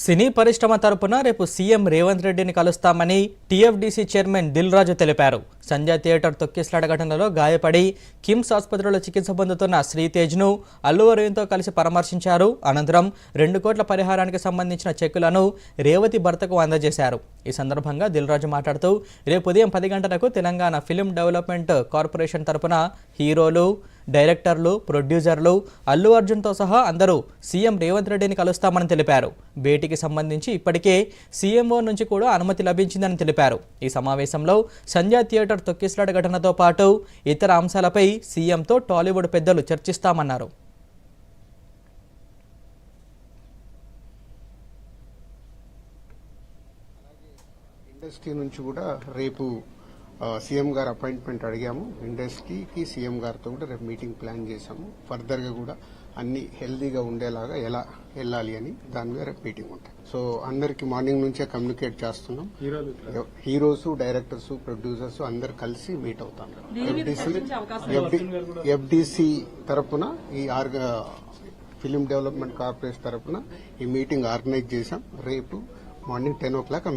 సినీ పరిశ్రమ తరపున రేపు సీఎం రేవంత్ రెడ్డిని కలుస్తామని టీఎఫ్డీసీ చైర్మన్ దిల్ రాజు తెలిపారు. సంజయ్ థియేటర్ తొక్కిసలాట ఘటనలో గాయపడి కిమ్స్ ఆసుపత్రిలో చికిత్స పొందుతున్న శ్రీతేజ్ను అల్లు అరవింద్తో కలిసి పరామర్శించారు. అనంతరం రెండు కోట్ల పరిహారానికి సంబంధించిన చెక్కులను రేవతి భర్తకు అందజేశారు. ఈ సందర్భంగా దిల్ రాజు మాట్లాడుతూ రేపు ఉదయం పది గంటలకు తెలంగాణ ఫిలిం డెవలప్మెంట్ కార్పొరేషన్ తరపున హీరోలు డైరెక్టర్లు ప్రొడ్యూసర్లు అల్లు అర్జున్తో సహా అందరూ సీఎం రేవంత్ రెడ్డిని కలుస్తామని తెలిపారు. భేటీకి సంబంధించి ఇప్పటికే సీఎంఓ నుంచి కూడా అనుమతి లభించిందని తెలిపారు. ఈ సమావేశంలో సంజయ్ థియేటర్ తొక్కిసలాట ఘటనతో పాటు ఇతర అంశాలపై సీఎంతో టాలీవుడ్ పెద్దలు చర్చిస్తామన్నారు. ఇండస్ట్రీ నుంచి కూడా రేపు సీఎం గారు అపాయింట్మెంట్ అడిగాము. ఇండస్ట్రీకి సీఎం గారితో కూడా రేపు మీటింగ్ ప్లాన్ చేశాము. ఫర్దర్గా కూడా అన్ని హెల్దీగా ఉండేలాగా ఎలా వెళ్ళాలి అని దాని మీద రేపు మీటింగ్ ఉంటుంది సో అందరికి మార్నింగ్ నుంచే కమ్యూనికేట్ చేస్తున్నాం. హీరోస్ డైరెక్టర్స్ ప్రొడ్యూసర్స్ అందరు కలిసి మీట్ అవుతాం. ఎఫ్డిసి తరపున ఈ ఆర్గ ఫిలిం డెవలప్మెంట్ కార్పొరేషన్ తరపున ఈ మీటింగ్ ఆర్గనైజ్ చేశాం. రేపు మార్నింగ్ టెన్ ఓ క్లాక్